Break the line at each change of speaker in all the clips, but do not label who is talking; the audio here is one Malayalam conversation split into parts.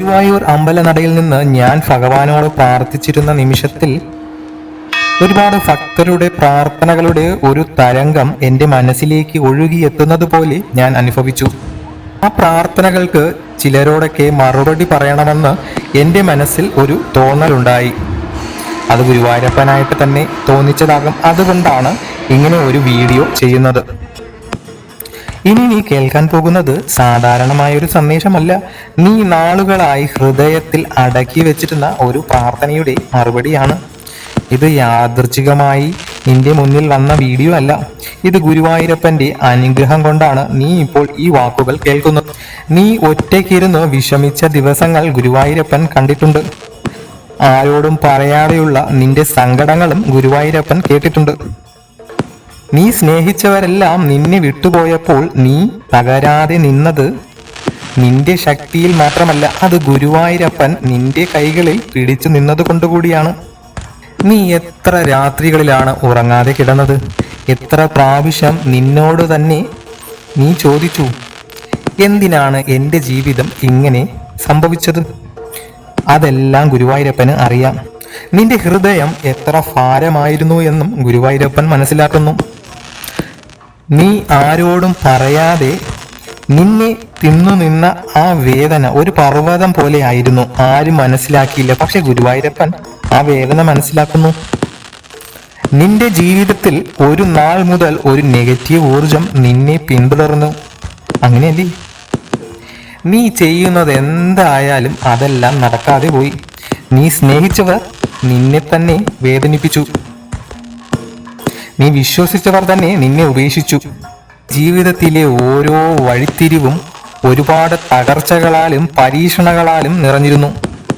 ഗുരുവായൂർ അമ്പലനടയിൽ നിന്ന് ഞാൻ ഭഗവാനോട് പ്രാർത്ഥിച്ചിരുന്ന നിമിഷത്തിൽ ഒരുപാട് ഭക്തരുടെ പ്രാർത്ഥനകളുടെ ഒരു തരംഗം എന്റെ മനസ്സിലേക്ക് ഒഴുകിയെത്തുന്നത് പോലെ ഞാൻ അനുഭവിച്ചു. ആ പ്രാർത്ഥനകൾക്ക് ചിലരോടൊക്കെ മറുപടി പറയണമെന്ന് എന്റെ മനസ്സിൽ ഒരു തോന്നലുണ്ടായി. അത് ഗുരുവായൂരപ്പനായിട്ട് തന്നെ തോന്നിച്ചതാകും. അതുകൊണ്ടാണ് ഇങ്ങനെ ഒരു വീഡിയോ ചെയ്യുന്നത്. ഇനി നീ കേൾക്കാൻ പോകുന്നത് സാധാരണമായ ഒരു സന്ദേശമല്ല. നീ നാളുകളായി ഹൃദയത്തിൽ അടക്കി വെച്ചിരുന്ന ഒരു പ്രാർത്ഥനയുടെ മറുപടിയാണ്. ഇത് യാദൃച്ഛികമായി നിന്റെ മുന്നിൽ വന്ന വീഡിയോ അല്ല. ഇത് ഗുരുവായൂരപ്പന്റെ അനുഗ്രഹം കൊണ്ടാണ് നീ ഇപ്പോൾ ഈ വാക്കുകൾ കേൾക്കുന്നത്. നീ ഒറ്റയ്ക്കിരുന്ന് വിഷമിച്ച ദിവസങ്ങൾ ഗുരുവായൂരപ്പൻ കണ്ടിട്ടുണ്ട്. ആരോടും പറയാതെയുള്ള നിന്റെ സങ്കടങ്ങളും ഗുരുവായൂരപ്പൻ കേട്ടിട്ടുണ്ട്. നീ സ്നേഹിച്ചവരെല്ലാം നിന്നെ വിട്ടുപോയപ്പോൾ നീ തകരാതെ നിന്നത്. നിന്റെ ശക്തിയിൽ മാത്രമല്ല അത് ഗുരുവായൂരപ്പൻ നിന്റെ കൈകളിൽ പിടിച്ചു നിന്നത് കൊണ്ടുകൂടിയാണ്. നീ എത്ര രാത്രികളിലാണ് ഉറങ്ങാതെ കിടന്നത്? എത്ര പ്രാവശ്യം നിന്നോട് തന്നെ നീ ചോദിച്ചു എന്തിനാണ് എന്റെ ജീവിതം ഇങ്ങനെ സംഭവിച്ചത്? അതെല്ലാം ഗുരുവായൂരപ്പന് അറിയാം. നിന്റെ ഹൃദയം എത്ര ഭാരമായിരുന്നു എന്നും ഗുരുവായൂരപ്പൻ മനസ്സിലാക്കുന്നു. നീ ആരോടും പറയാതെ നിന്നെ തിന്നു നിന്ന ആ വേദന ഒരു പർവതം പോലെ ആയിരുന്നു ആരും മനസ്സിലാക്കിയില്ല. പക്ഷെ ഗുരുവായൂരപ്പൻ ആ വേദന മനസ്സിലാക്കുന്നു. നിന്റെ ജീവിതത്തിൽ ഒരു നാൾ മുതൽ ഒരു നെഗറ്റീവ് ഊർജം നിന്നെ പിന്തുടർന്നു. അങ്ങനെയല്ലേ? നീ ചെയ്യുന്നത് എന്തായാലും അതെല്ലാം നടക്കാതെ പോയി. നീ സ്നേഹിച്ചവർ നിന്നെ തന്നെ വേദനിപ്പിച്ചു. നീ വിശ്വസിച്ചവർ തന്നെ നിന്നെ ഉപേക്ഷിച്ചു. ജീവിതത്തിലെ ഓരോ വഴിത്തിരിവും ഒരുപാട് തകർച്ചകളാലും പരീക്ഷണങ്ങളാലും നിറഞ്ഞിരുന്നു.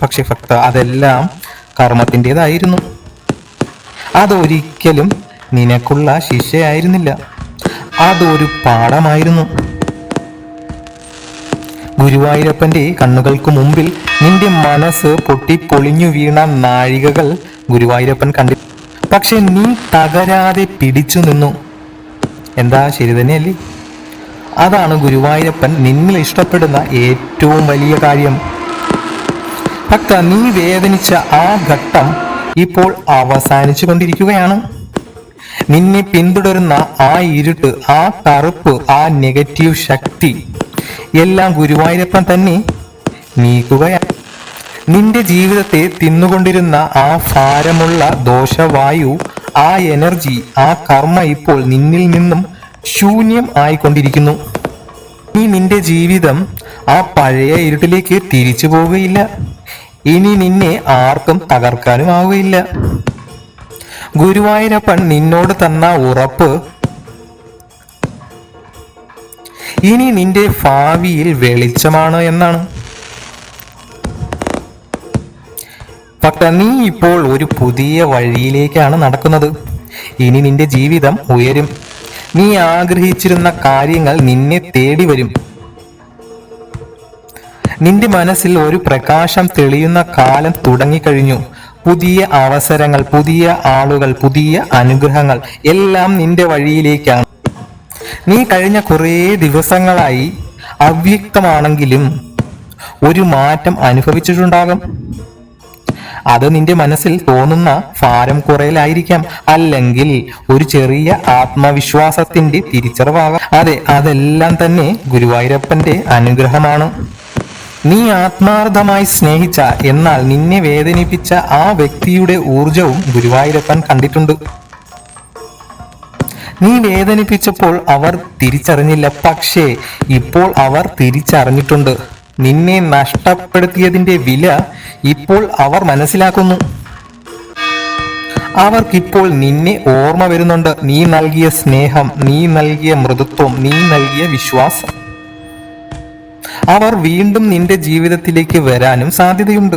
പക്ഷെ ഭക്ത അതെല്ലാം കർമ്മത്തിന്റെതായിരുന്നു. അതൊരിക്കലും നിനക്കുള്ള ശിക്ഷയായിരുന്നില്ല. അതൊരു പാഠമായിരുന്നു. ഗുരുവായൂരപ്പന്റെ കണ്ണുകൾക്ക് മുമ്പിൽ നിന്റെ മനസ്സ് പൊട്ടിപ്പൊളിഞ്ഞു വീണ നാഴികകൾ ഗുരുവായൂരപ്പൻ കണ്ടി പക്ഷെ നീ തകരാതെ പിടിച്ചു നിന്നു. എന്താ ശരി തന്നെയല്ലേ? അതാണ് ഗുരുവായൂരപ്പൻ നിന്നിൽ ഇഷ്ടപ്പെടുന്ന ഏറ്റവും വലിയ കാര്യം. ഭക്ത നീ വേദനിച്ച ആ ഘട്ടം ഇപ്പോൾ അവസാനിച്ചു കൊണ്ടിരിക്കുകയാണ്. നിന്നെ പിന്തുടരുന്ന ആ ഇരുട്ട് ആ കറുപ്പ് ആ നെഗറ്റീവ് ശക്തി എല്ലാം ഗുരുവായൂരപ്പൻ തന്നെ നീക്കുകയാണ്. നിന്റെ ജീവിതത്തെ തിന്നുകൊണ്ടിരുന്ന ആ ഭാരമുള്ള ദോഷവായു ആ എനർജി ആ കർമ്മ ഇപ്പോൾ നിന്നിൽ നിന്നും ശൂന്യം ആയിക്കൊണ്ടിരിക്കുന്നു. നീ നിന്റെ ജീവിതം ആ പഴയ ഇരുട്ടിലേക്ക് തിരിച്ചു പോവുകയില്ല. ഇനി നിന്നെ ആർക്കും തകർക്കാനും ആവുകയില്ല ഗുരുവായൂരപ്പൻ നിന്നോട് തന്ന ഉറപ്പ് ഇനി നിന്റെ ഭാവിയിൽ വെളിച്ചമാണ് എന്നാണ്. ഭക്ത നീ ഇപ്പോൾ ഒരു പുതിയ വഴിയിലേക്കാണ് നടക്കുന്നത്. ഇനി നിന്റെ ജീവിതം ഉയരും. നീ ആഗ്രഹിച്ചിരുന്ന കാര്യങ്ങൾ നിന്നെ തേടി വരും. നിന്റെ മനസ്സിൽ ഒരു പ്രകാശം തെളിയുന്ന കാലം തുടങ്ങിക്കഴിഞ്ഞു. പുതിയ അവസരങ്ങൾ പുതിയ ആളുകൾ പുതിയ അനുഗ്രഹങ്ങൾ എല്ലാം നിന്റെ വഴിയിലേക്കാണ്. നീ കഴിഞ്ഞ കുറേ ദിവസങ്ങളായി അവ്യക്തമാണെങ്കിലും ഒരു മാറ്റം അനുഭവിച്ചിട്ടുണ്ടാകും. അത് നിന്റെ മനസ്സിൽ തോന്നുന്ന ഭാരം കുറയലായിരിക്കാം അല്ലെങ്കിൽ ഒരു ചെറിയ ആത്മവിശ്വാസത്തിന്റെ തിരിച്ചറിവാകാം. അതെ അതെല്ലാം തന്നെ ഗുരുവായൂരപ്പന്റെ അനുഗ്രഹമാണ്. നീ ആത്മാർത്ഥമായി സ്നേഹിച്ച എന്നാൽ നിന്നെ വേദനിപ്പിച്ച ആ വ്യക്തിയുടെ ഊർജവും ഗുരുവായൂരപ്പൻ കണ്ടിട്ടുണ്ട്. നീ വേദനിപ്പിച്ചപ്പോൾ അവർ തിരിച്ചറിഞ്ഞില്ല. പക്ഷേ ഇപ്പോൾ അവർ തിരിച്ചറിഞ്ഞിട്ടുണ്ട്. നിന്നെ നഷ്ടപ്പെടുത്തിയതിന്റെ വില ഇപ്പോൾ അവർ മനസ്സിലാക്കുന്നു. അവർക്കിപ്പോൾ നിന്നെ ഓർമ്മ വരുന്നുണ്ട്. നീ നൽകിയ സ്നേഹം നീ നൽകിയ മൃദുത്വം നീ നൽകിയ വിശ്വാസം. അവർ വീണ്ടും നിന്റെ ജീവിതത്തിലേക്ക് വരാനും സാധ്യതയുണ്ട്.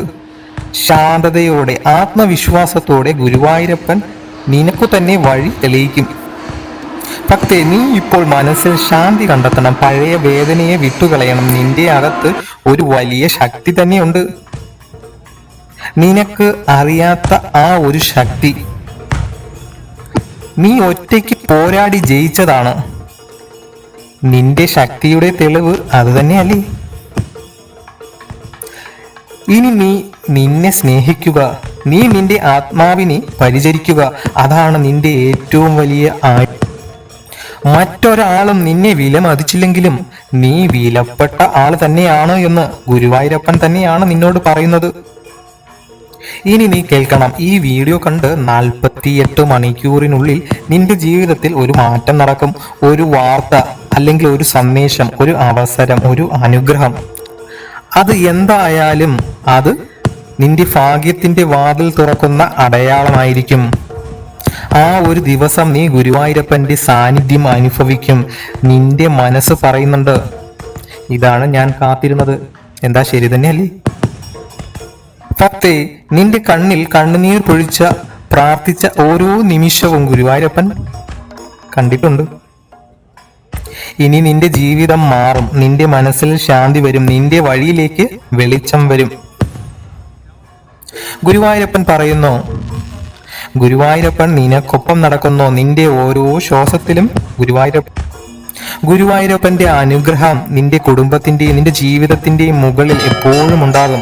ശാന്തതയോടെ ആത്മവിശ്വാസത്തോടെ ഗുരുവായൂരപ്പൻ നിനക്കു തന്നെ വഴി തെളിയിക്കും. ഭക്തേ നീ ഇപ്പോൾ മനസ്സിൽ ശാന്തി കണ്ടെത്തണം. പഴയ വേദനയെ വിട്ടുകളയണം. നിന്റെ അകത്ത് ഒരു വലിയ ശക്തി തന്നെയുണ്ട്. നിനക്ക് അറിയാത്ത ആ ഒരു ശക്തി. നീ ഒറ്റയ്ക്ക് പോരാടി ജയിച്ചതാണ്. നിന്റെ ശക്തിയുടെ തെളിവ് അത് തന്നെയല്ലേ? ഇനി നീ നിന്നെ സ്നേഹിക്കുക. നീ നിന്റെ ആത്മാവിനെ പരിചരിക്കുക. അതാണ് നിന്റെ ഏറ്റവും വലിയ ആയ മറ്റൊരാളും നിന്നെ വിലമതിച്ചില്ലെങ്കിലും നീ വിലപ്പെട്ട ആൾ തന്നെയാണ് എന്ന് ഗുരുവായൂരപ്പൻ തന്നെയാണ് നിന്നോട് പറയുന്നത്. ഇനി നീ കേൾക്കണം. ഈ വീഡിയോ കണ്ട് നാൽപ്പത്തിയെട്ട് മണിക്കൂറിനുള്ളിൽ നിന്റെ ജീവിതത്തിൽ ഒരു മാറ്റം നടക്കും. ഒരു വാർത്ത അല്ലെങ്കിൽ ഒരു സന്ദേശം ഒരു അവസരം ഒരു അനുഗ്രഹം. അത് എന്തായാലും അത് നിന്റെ ഭാഗ്യത്തിന്റെ വാതിൽ തുറക്കുന്ന അടയാളമായിരിക്കും. ആ ഒരു ദിവസം നീ ഗുരുവായൂരപ്പന്റെ സാന്നിധ്യം അനുഭവിക്കും. നിന്റെ മനസ്സ് പറയുന്നുണ്ട് ഇതാണ് ഞാൻ കാത്തിരുന്നത്. എന്താ ശരി തന്നെയല്ലേ? ഭക്തേ നിന്റെ കണ്ണിൽ കണ്ണുനീർ പൊഴിച്ച പ്രാർത്ഥിച്ച ഓരോ നിമിഷവും ഗുരുവായൂരപ്പൻ കണ്ടിട്ടുണ്ട്. ഇനി നിന്റെ ജീവിതം മാറും. നിന്റെ മനസ്സിൽ ശാന്തി വരും. നിന്റെ വഴിയിലേക്ക് വെളിച്ചം വരും. ഗുരുവായൂരപ്പൻ പറയുന്നു ഗുരുവായൂരപ്പൻ നിനക്കൊപ്പം നടക്കുന്നു. നിന്റെ ഓരോ ശ്വാസത്തിലും ഗുരുവായൂരപ്പൻ ഗുരുവായൂരപ്പന്റെ അനുഗ്രഹം നിന്റെ കുടുംബത്തിന്റെയും നിന്റെ ജീവിതത്തിന്റെയും മുകളിൽ എപ്പോഴും ഉണ്ടാകും.